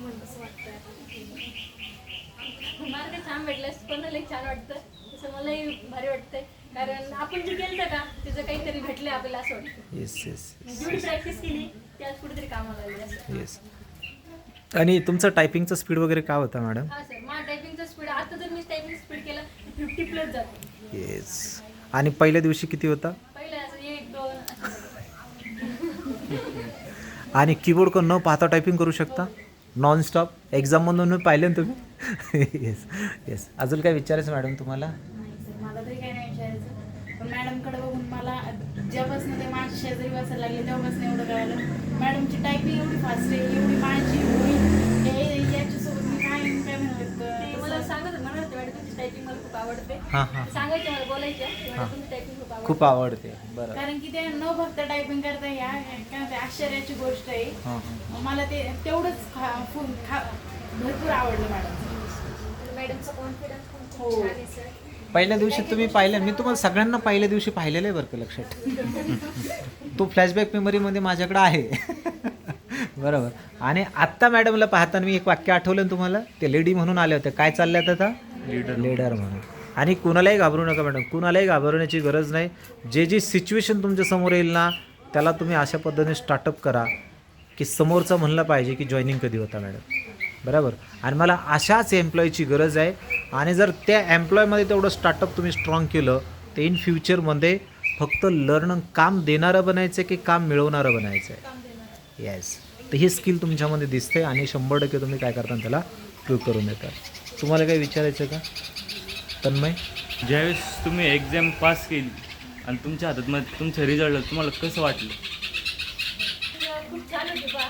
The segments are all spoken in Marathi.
कसं वाटतं मार्ग छान भेटलास पण लई छान वाटतं तसं मलाही भारी वाटतंय. कारण आपण जे केलं का त्याचं काहीतरी भेटलं आपल्याला असं वाटतं येस येस जेवढी प्रॅक्टिस केली ती आज कुठेतरी कामाला असं. येस आणि तुमचं टायपिंगचं स्पीड वगैरे काय होता मॅडम हा सर माझा टायपिंगचा स्पीड आता जर मी टायपिंग स्पीड केलं फिफ्टी प्लस जातो. येस आणि पहिल्या दिवशी किती होता? पहिलं असं एक दोन असं. जातं. आणि कीबोर्ड न पाहता टायपिंग करू शकता? नॉनस्टॉप एक्झाममधून मी पाहिलं ना तुम्ही? येस येस अजून काय विचारायचं मॅडम तुम्हाला? मला तरी काही नाही विचारायचं. पण मॅडमकडे बघून मला जेव्हापासून ते माझ्या शेजारी बसायला लागले तेव्हापासून एवढं कळालं. मॅडमची टायपिंग एवढी फास्ट आहे एवढी माझी सांगायचे मला बोलायचे की मॅडम तुमची टायपिंग खूप आवडते. खूप आवडते बरं. कारण की ते न फक्त टायपिंग करता या काय म्हणते आश्चर्याची गोष्ट आहे. हां हां. मला ते तेवढंच खा फुल खा भरपूर आवडलं मॅडम मॅडमचा कॉन्फिडन्स पण हो. खूप छान आहे सर पहिल्या दिवशी तुम्ही पाहिलं मी तुम्हाला सगळ्यांना पहिल्या दिवशी पाहिलेलं आहे बरं का लक्षात. तो फ्लॅशबॅक मेमरीमध्ये माझ्याकडे आहे. बरोबर. आणि आत्ता मॅडमला पाहताना मी एक वाक्य आठवलं ना तुम्हाला? ते लेडी म्हणून आले होते काय चालल्यात आता? लीडर लीडर म्हणून. आणि कुणालाही घाबरू नका मॅडम. कुणालाही घाबरण्याची गरज नाही. जे जी सिच्युएशन तुमच्यासमोर येईल ना त्याला तुम्ही अशा पद्धतीने स्टार्टअप करा की समोरचं म्हणलं पाहिजे की जॉईनिंग कधी होता मॅडम. बरोबर? आणि मला अशाच एम्प्लॉईची गरज आहे. आणि जर त्या एम्प्लॉयमध्ये तेवढं स्टार्टअप तुम्ही स्ट्रॉंग केलं तर इन फ्युचरमध्ये फक्त लर्न काम देणारं बनायचं आहे की काम मिळवणारं बनायचं आहे येस तर ही स्किल तुमच्यामध्ये दिसते आणि शंभर टक्के तुम्ही काय करता त्याला प्रूव्ह करून देतात तुम्हाला काही विचारायचं का? तन्मय? ज्यावेळेस तुम्ही एक्झाम पास केली आणि तुमच्या हातात मग तुमचं रिझल्ट तुम्हाला कसं वाटलं? खूप छान होती पा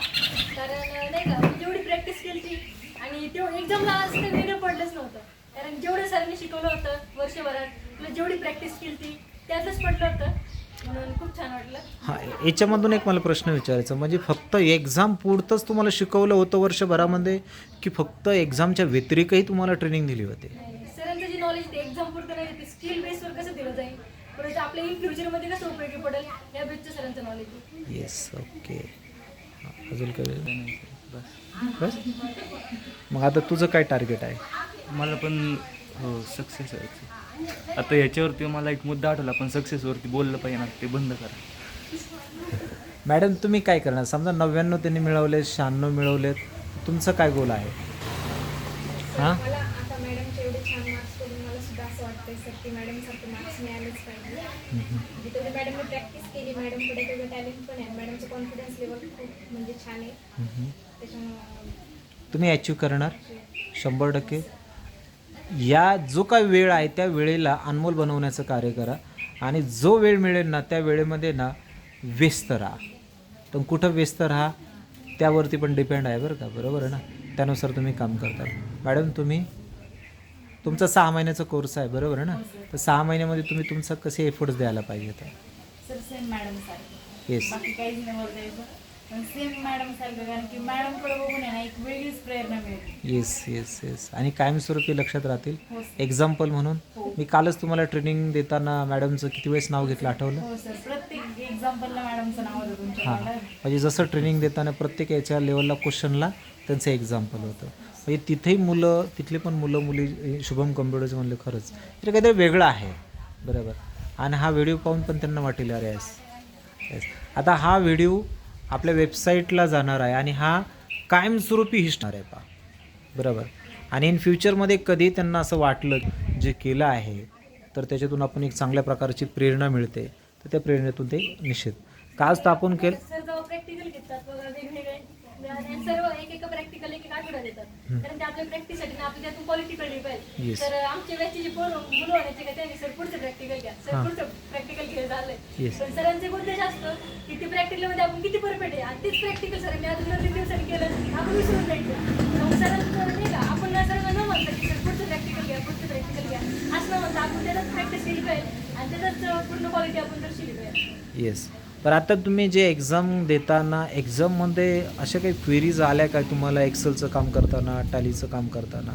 कारण नाही का मी जेवढी प्रॅक्टिस केली ती आणि तेवढं एक्झामला असं काही वेगळं पडलंच नव्हतं. कारण जेवढं सरांनी शिकवलं होतं वर्षभरात तुला जेवढी प्रॅक्टिस केली ती त्यातच पडलं होतं. म्हणून खूप छान वाटलं. हां याच्यामधून एक मला प्रश्न विचारायचा म्हणजे फक्त एक्झाम पुरतंच तुम्हाला शिकवलं होतं वर्षभरामध्ये की फक्त एक्झामच्या व्यतिरिक्तही तुम्हाला ट्रेनिंग दिली होती जे नॉलेज ते एक्झाम पुरतं नाही ते स्किल बेसवर कसं दिलं जाईल? परत आपल्या इन फ्युचरमध्ये कसं उपयोगी पडेल या बेसचं सरांचं नॉलेज येस ओके अजून काय बस. बस? मग आता तुझं काय टार्गेट आहे? मला पण हो सक्सेस व्हायचं आता ह्याच्यावरती मला एक मुद्दा आठवला पण सक्सेसवरती बोललं पाहिजे ना ते बंद करा. मॅडम तुम्ही काय करणार? समजा नव्याण्णव त्यांनी मिळवले शहाण्णव मिळवलेत तुमचं काय गोल आहे? हां? मॅडमचे एवढे छान मार्क्स करून मला सुद्धा असं वाटतंय सर की मॅडमसारखे मार्क्स मिळालेच पाहिजे. म्हणजे तेवढी मॅडमने प्रॅक्टिस केली. मॅडमकडे तेवढं टॅलेंट पण आहे. मॅडमचं कॉन्फिडन्स लेवल खूप म्हणजे छान आहे. त्याच्यामुळं तुम्ही अचीव करणार. शंभर टक्के. या जो काय वेळ आहे त्या वेळेला अनमोल बनवण्याचं कार्य करा. आणि जो वेळ मिळेल ना त्या वेळेमध्ये ना व्यस्त राहा. तर कुठं व्यस्त राहा त्यावरती पण डिपेंड आहे बरं का. बरोबर आहे ना? त्यानुसार तुम्ही काम करता. मॅडम तुम्ही तुमचा सहा महिन्याचा कोर्स आहे बरोबर आहे ना? तर सहा महिन्यामध्ये तुम्ही तुमचा कसे एफर्ट्स द्यायला पाहिजे तर सर सेम मॅडम सारखं येस बाकी काहीच नाही बोलता यायचं पण सेम मॅडम सारखं कारण की मॅडमकडे बघून आहे ना एक वेगळीच प्रेरणा मिळते. येस येस येस आणि कायमस्वरूपी लक्षात राहतील. हो सर एक्झाम्पल म्हणून. मी कालच तुम्हाला ट्रेनिंग देताना मॅडमचं किती वेळेस नाव घेतलं आठवलं? हो सर प्रत्येक एक्झाम्पलला मॅडमचं नाव होतं तुमच्या हां. म्हणजे जसं ट्रेनिंग देताना प्रत्येक याच्या लेवलला क्वेश्चनला त्यांचं एक्झाम्पल होतं. म्हणजे तिथेही मुलं तिथले पण मुलं मुली शुभम कम्प्युटर्स म्हणले खरंच. ते काहीतरी वेगळं आहे. बरोबर. आणि हा व्हिडिओ पाहून पण त्यांना वाटेल अरे येस येस. आता हा व्हिडिओ आपल्या वेबसाईटला जाणार आहे आणि हा कायमस्वरूपी हिसणार आहे पा बरोबर. आणि इन फ्युचरमध्ये कधी त्यांना असं वाटलं जे केलं आहे तर त्याच्यातून आपण एक चांगल्या प्रकारची प्रेरणा मिळते. तर त्या प्रेरणेतून ते निश्चित. काल? स्थापन आपण केलं सर आणि सर्व एक एक प्रॅक्टिकल एक एक आठवडा देतात कारण ते आपल्या प्रॅक्टिससाठी ना आपल्या त्यातून क्वालिटी कळली पाहिजे. Yes. तर आमच्या बॅचचे जे पोरं मुलं होण्याचे का त्यांनी सर पुढचं प्रॅक्टिकल घ्या. सर हां. पुढचं प्रॅक्टिकल घ्या झालंय Yes. पण सरांचे उद्देश असतो की ते प्रॅक्टिकलमध्ये आपण किती परफेक्ट आहे आणि तेच प्रॅक्टिकल सरांनी अजून दोन तीन दिवसांनी केलं आपण विसरून जायचं सरांचं नाही का आपण ना सरांना न म्हणतं की सर पुढचं प्रॅक्टिकल घ्या पुढचं प्रॅक्टिकल घ्या. असं न म्हणता आपण त्याचाच प्रॅक्टिस केली पाहिजे. आणि त्याचाच पूर्ण क्वालिटी आपण दर्शवली पाहिजे. येस पण आता तुम्ही जे एक्झाम देताना एक्झाममध्ये अशा काही क्वेरीज आल्या काय तुम्हाला एक्सेलचं काम करताना टॅलीचं काम करताना?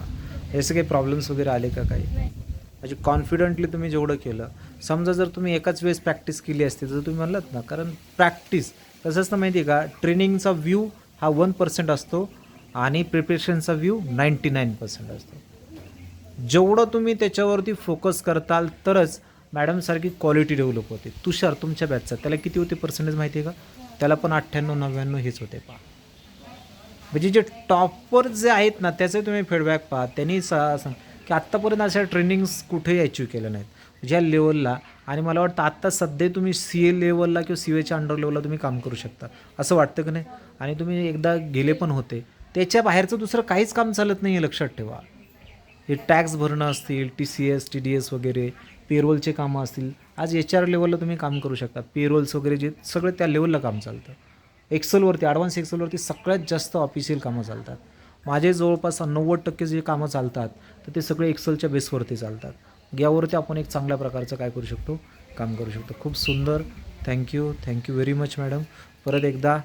हे सगळे प्रॉब्लेम्स वगैरे आले का काही? म्हणजे कॉन्फिडंटली तुम्ही जेवढं केलं समजा जर तुम्ही एकाच वेळेस प्रॅक्टिस केली असती तर तुम्ही म्हणलात ना कारण प्रॅक्टिस कसं असतं माहिती आहे का ट्रेनिंगचा व्ह्यू हा वन पर्सेंट असतो आणि प्रिपरेशनचा व्ह्यू नाईंटी नाईन पर्सेंट असतो. जेवढं तुम्ही त्याच्यावरती फोकस करताल तरच मॅडमसारखी क्वालिटी डेव्हलप होते. तुषार तुमच्या बॅचचा त्याला किती होते पर्सेंटेज माहिती आहे का? त्याला पण अठ्ठ्याण्णव नव्याण्णव हेच होते पहा. म्हणजे जे टॉपर जे आहेत ना त्याचे तुम्ही फीडबॅक पहा. त्यांनी सा सांग की आत्तापर्यंत अशा ट्रेनिंग्स कुठेही अचीव केल्या नाहीत. ज्या लेवलला आणि मला वाटतं आत्ता सध्या तुम्ही सी ए लेवलला किंवा सी एच्या अंडर लेवलला तुम्ही काम करू शकता. असं वाटतं की नाही? आणि तुम्ही एकदा गेले पण होते. त्याच्या बाहेरचं दुसरं काहीच काम चालत नाही आहे लक्षात ठेवा. हे टॅक्स भरणं असतील T C S T D S वगैरे पेरोलचे कामं असतील आज एच आर लेवलला तुम्ही काम करू शकता. पेरोल्स वगैरे जे सगळं त्या लेवलला काम चालतं. एक्सेलवरती ॲडव्हान्स एक्सेलवरती सगळ्यात जास्त ऑफिशियल कामं चालतात. माझे जवळपास नव्वद टक्के जे कामं चालतात तर ते सगळे एक्सेलच्या बेसवरती चालतात. यावरती आपण एक चांगल्या प्रकारचं काय करू शकतो? काम करू शकतो. खूप सुंदर. Thank you thank you very much madam परत एकदा